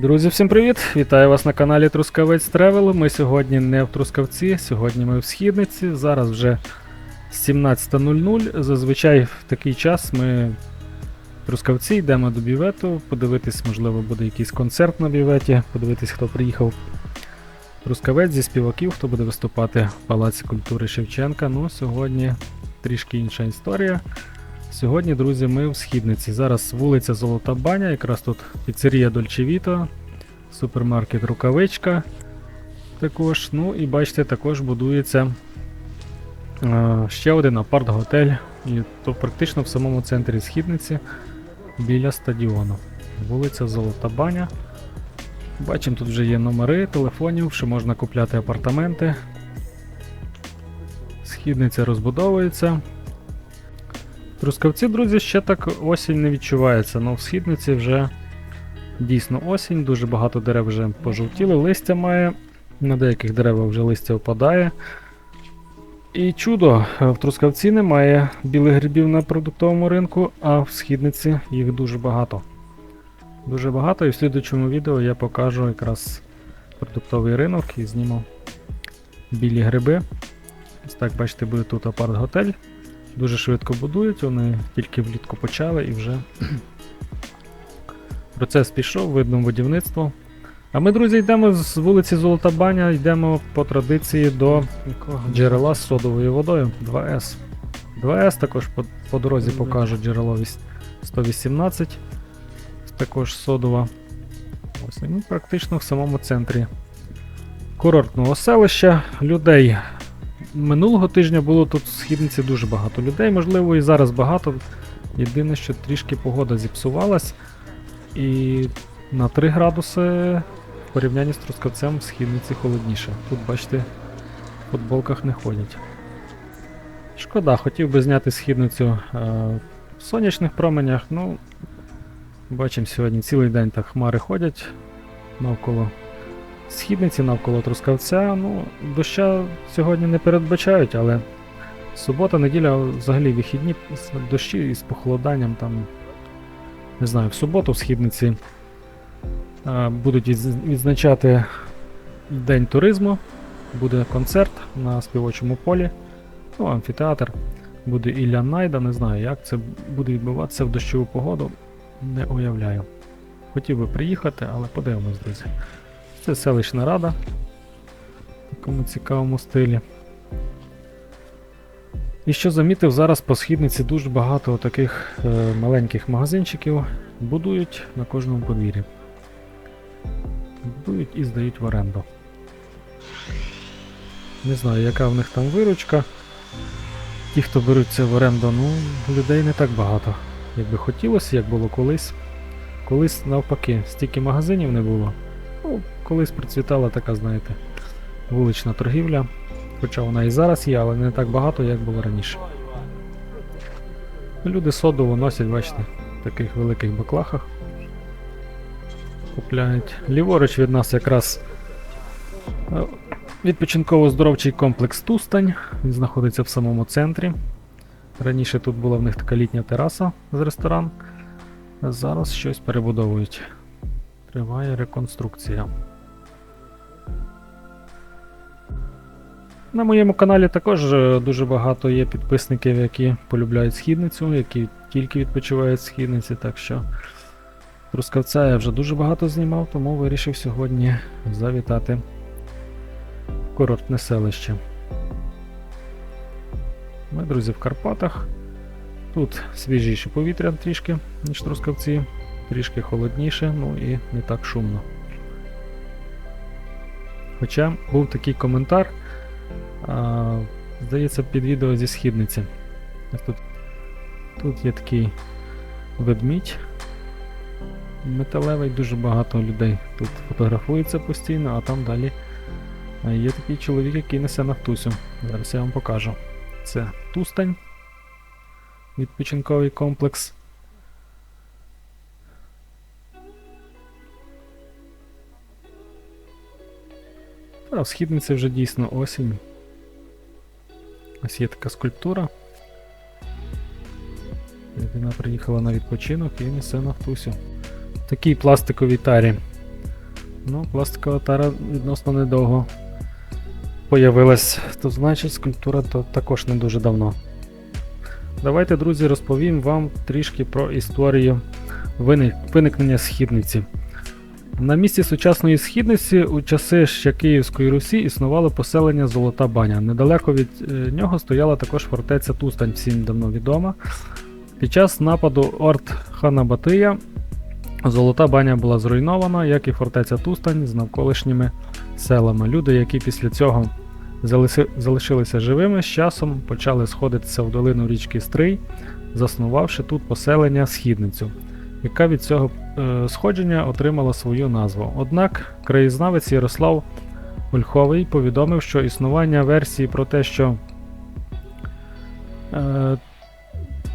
Друзі, всім привіт! Вітаю вас на каналі Трускавець Тревел. Ми сьогодні не в Трускавці, сьогодні ми в Східниці. Зараз вже 17.00. Зазвичай в такий час ми в Трускавці йдемо до бювету, подивитись, можливо, буде якийсь концерт на бюветі, подивитись, хто приїхав Трускавець зі співаків, хто буде виступати в Палаці культури Шевченка. Ну, сьогодні трішки інша історія. Сьогодні, друзі, ми в Східниці. Зараз вулиця Золота Баня, якраз тут піцерія Дольче Віто, супермаркет Рукавичка. Також. Ну і бачите, також будується е, ще один апарт-готель. І то практично в самому центрі Східниці біля стадіону. Вулиця Золота Баня. Бачимо, тут вже є номери телефонів, що можна купляти апартаменти. Східниця розбудовується. Трускавці, друзі, ще так осінь не відчувається, але в східниці вже дійсно осінь, дуже багато дерев вже пожовтіли, листя має, на деяких деревах вже листя опадає. І чудо, в Трускавці немає білих грибів на продуктовому ринку, а в східниці їх дуже багато. Дуже багато, і в слідучому відео я покажу якраз продуктовий ринок і зніму білі гриби. Ось так, бачите, буде тут апарт-готель. Дуже швидко будують, вони тільки влітку почали і вже процес пішов, видно будівництво. А ми, друзі, йдемо з вулиці Золота Баня, йдемо по традиції до джерела з содовою водою 2С. 2С також по, по дорозі покажу джерело 118. Також содова. Ось і ми практично в самому центрі курортного селища. Людей Минулого тижня було тут в східниці дуже багато людей, можливо, і зараз багато. Єдине, що трішки погода зіпсувалась. І на 3 градуси в порівнянні з Трускавцем в східниці холодніше. Тут, бачите, в футболках не ходять. Шкода, хотів би зняти східницю е, в сонячних променях. Ну, бачимо сьогодні цілий день так хмари ходять навколо східниці навколо Трускавця. Ну, доща сьогодні не передбачають, але субота, неділя взагалі вихідні дощі із похолоданням там. Не знаю, в суботу в східниці а, будуть відзначати День туризму, буде концерт на співочому полі, ну, амфітеатр. Буде Ілля Найда, не знаю, як це буде відбуватися в дощову погоду, не уявляю. Хотів би приїхати, але подивимось, друзі. Це селищна рада в такому цікавому стилі. І що замітив, зараз по східниці дуже багато таких е, маленьких магазинчиків будують на кожному подвір'ї. Будують і здають в оренду. Не знаю, яка в них там виручка. Ті, хто беруть це в оренду, ну, людей не так багато. Як би хотілося, як було колись. Колись навпаки, стільки магазинів не було. Ну, колись процвітала така, знаєте, вулична торгівля. Хоча вона і зараз є, але не так багато, як було раніше. Люди соду носять, бачите, в таких великих баклахах. Купляють. Ліворуч від нас якраз е, відпочинково-здоровчий комплекс Тустань. Він знаходиться в самому центрі. Раніше тут була в них така літня тераса з ресторан. Зараз щось перебудовують. Триває реконструкція. На моєму каналі також е, дуже багато є підписників, які полюбляють східницю, які тільки відпочивають східниці, так що Трускавця я вже дуже багато знімав, тому вирішив сьогодні завітати в курортне селище. Ми, друзі, в Карпатах. Тут свіжіше повітря трішки, ніж Трускавці трішки холодніше, ну і не так шумно. Хоча був такий коментар, а, здається, під відео зі східниці. Тут, тут є такий ведмідь металевий, дуже багато людей тут фотографується постійно, а там далі є такий чоловік, який несе нафтусю. Зараз я вам покажу. Це Тустань, відпочинковий комплекс. Та в східниці вже дійсно осінь. Ось є така скульптура. Людина приїхала на відпочинок і несе нафтусю. Такій пластиковій тарі Ну, пластикова тара відносно недовго появилась. То значить скульптура то також не дуже давно. Давайте, друзі, розповім вам трішки про історію виник- виникнення східниці. На місці сучасної східниці у часи ще Київської Русі існувало поселення Золота Баня. Недалеко від е, нього стояла також фортеця Тустань, всім давно відома. Під час нападу орд хана Батия Золота баня була зруйнована, як і фортеця Тустань з навколишніми селами. Люди, які після цього залиши- залишилися живими, з часом почали сходитися в долину річки Стрий, заснувавши тут поселення Східницю, яка від цього сходження отримала свою назву. Однак краєзнавець Ярослав Ольховий повідомив, що існування версії про те, що е,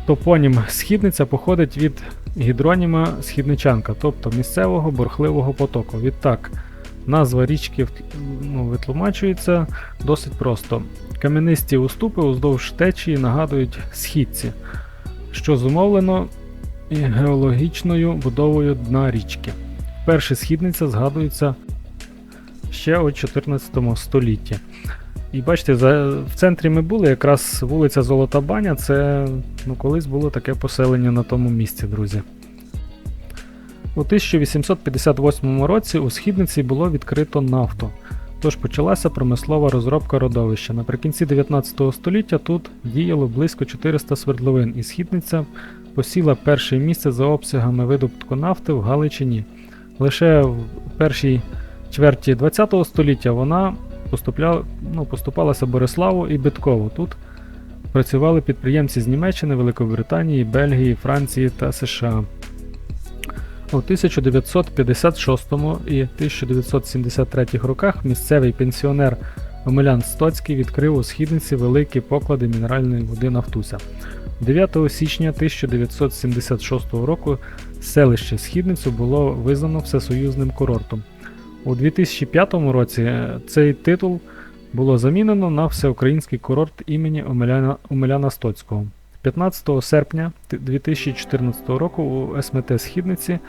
топонім Східниця походить від гідроніма Східничанка, тобто місцевого бурхливого потоку. Відтак, назва річки ну, витлумачується досить просто. Кам'янисті уступи уздовж течії нагадують східці, що зумовлено і геологічною будовою дна річки. Перша східниця згадується ще у 14 столітті. І бачите, за, в центрі ми були, якраз вулиця Золота Баня, це ну, колись було таке поселення на тому місці, друзі. У 1858 році у східниці було відкрито нафту, тож почалася промислова розробка родовища. Наприкінці 19 століття тут діяло близько 400 свердловин, і східниця посіла перше місце за обсягами видобутку нафти в Галичині. Лише в першій чверті 20 століття вона ну, поступалася Бориславу і Биткову. Тут працювали підприємці з Німеччини, Великобританії, Бельгії, Франції та США. У 1956 і 1973 роках місцевий пенсіонер Омелян Стоцький відкрив у східниці великі поклади мінеральної води Нафтуся. 9 січня 1976 року селище Східницю було визнано всесоюзним курортом. У 2005 році цей титул було замінено на всеукраїнський курорт імені Омеляна, Омеляна Стоцького. 15 серпня 2014 року у СМТ Східниці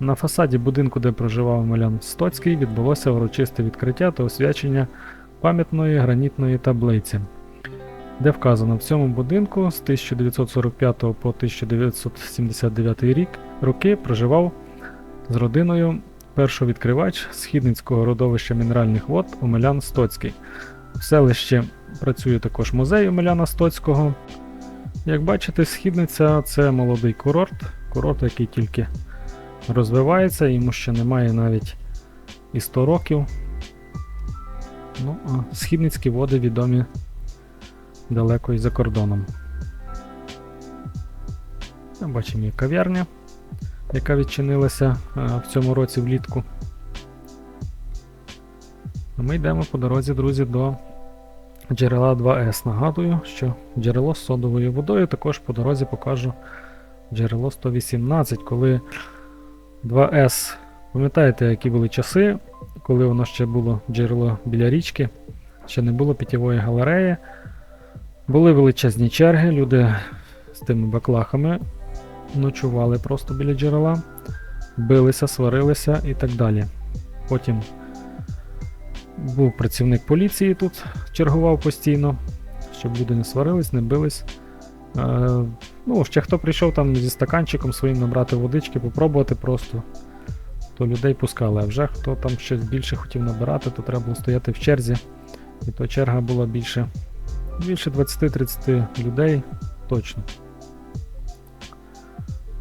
на фасаді будинку, де проживав Омелян Стоцький, відбулося урочисте відкриття та освячення пам'ятної гранітної таблиці, де вказано в цьому будинку з 1945 по 1979 рік роки проживав з родиною першовідкривач східницького родовища мінеральних вод Омелян Стоцький. В селищі працює також музей Омеляна Стоцького. Як бачите, східниця це молодий курорт, курорт, який тільки розвивається, йому ще немає навіть і 100 років. Ну, а східницькі води відомі далеко і за кордоном. Бачимо і кав'ярня яка відчинилася е, в цьому році влітку. Ми йдемо по дорозі, друзі, до джерела 2С. Нагадую, що джерело з содовою водою також по дорозі покажу джерело 118, коли 2С. Пам'ятаєте, які були часи, коли воно ще було джерело біля річки, ще не було питєвої галереї. Були величезні черги, люди з тими баклахами ночували просто біля джерела, билися, сварилися і так далі. Потім був працівник поліції тут, чергував постійно, щоб люди не сварились, не бились. Е, ну, ще хто прийшов там зі стаканчиком своїм набрати водички, попробувати просто, то людей пускали. А вже хто там щось більше хотів набирати, то треба було стояти в черзі. І то черга була більше, більше 20-30 людей точно.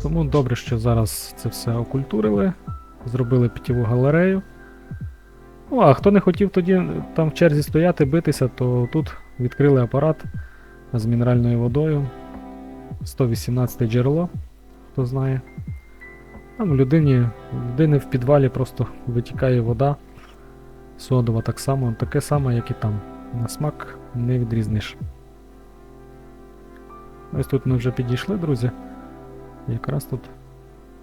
Тому добре, що зараз це все окультурили, зробили питєву галерею. Ну, а хто не хотів тоді там в черзі стояти, битися, то тут відкрили апарат з мінеральною водою. 118 джерело, хто знає. Там людині, людини в підвалі просто витікає вода. Содова так само, таке саме, як і там. На смак не відрізниш. Ось тут ми вже підійшли, друзі. Якраз тут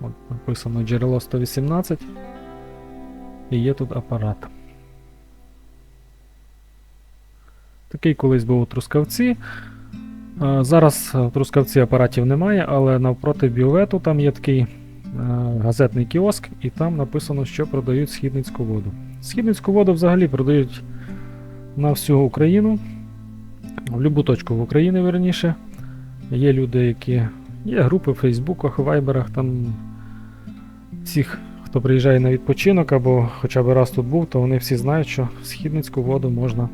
от, написано джерело 118 і є тут апарат. Такий колись був у Трускавці. Зараз в Трускавці апаратів немає, але навпроти бювету там є такий газетний кіоск, і там написано, що продають східницьку воду. Східницьку воду взагалі продають на всю Україну, в будь-яку точку в Україні, верніше. Є люди, які. Є групи в Фейсбуках, Вайберах, там всіх, хто приїжджає на відпочинок або хоча б раз тут був, то вони всі знають, що східницьку воду можна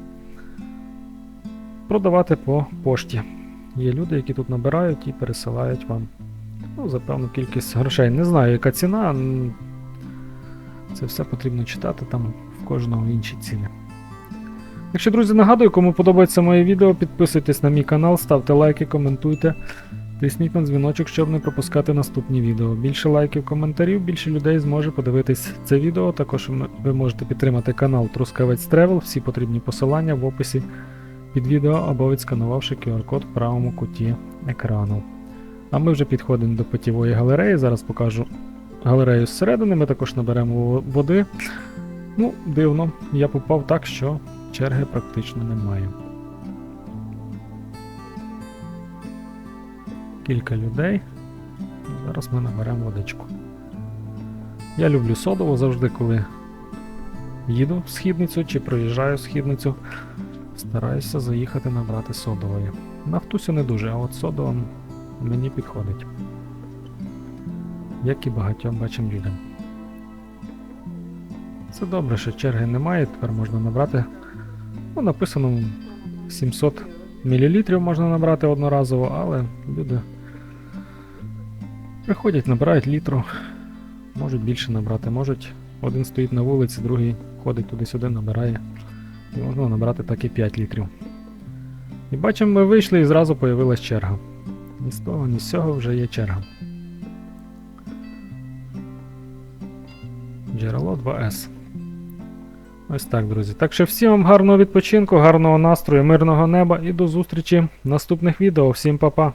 продавати по пошті. Є люди, які тут набирають і пересилають вам ну, за певну кількість грошей. Не знаю, яка ціна. Це все потрібно читати, там в кожного інші ціни. Якщо, друзі, нагадую, кому подобається моє відео, підписуйтесь на мій канал, ставте лайки, коментуйте. Тисніть на дзвіночок, щоб не пропускати наступні відео. Більше лайків, коментарів, більше людей зможе подивитись це відео. Також ви можете підтримати канал Трускавець Тревел. Всі потрібні посилання в описі під відео або відсканувавши QR-код в правому куті екрану. А ми вже підходимо до питєвої галереї. Зараз покажу галерею зсередини. Ми також наберемо води. Ну, дивно, я попав так, що черги практично немає. Кілька людей. Зараз ми наберемо водичку. Я люблю содову завжди, коли їду в східницю чи проїжджаю східницю. Стараюся заїхати набрати содової. Нафтусю не дуже, а от содова мені підходить. Як і багатьом бачим людям. Це добре, що черги немає, тепер можна набрати. Ну, написано 700 мл можна набрати одноразово, але люди приходять, набирають літру, можуть більше набрати, можуть. Один стоїть на вулиці, другий ходить туди-сюди, набирає. І можна набрати так і 5 літрів. І бачимо, ми вийшли і зразу появилась черга. Ні з того, ні з цього вже є черга. Джерело 2С. Ось так, друзі. Так що всім вам гарного відпочинку, гарного настрою, мирного неба і до зустрічі в наступних відео. Всім па-па!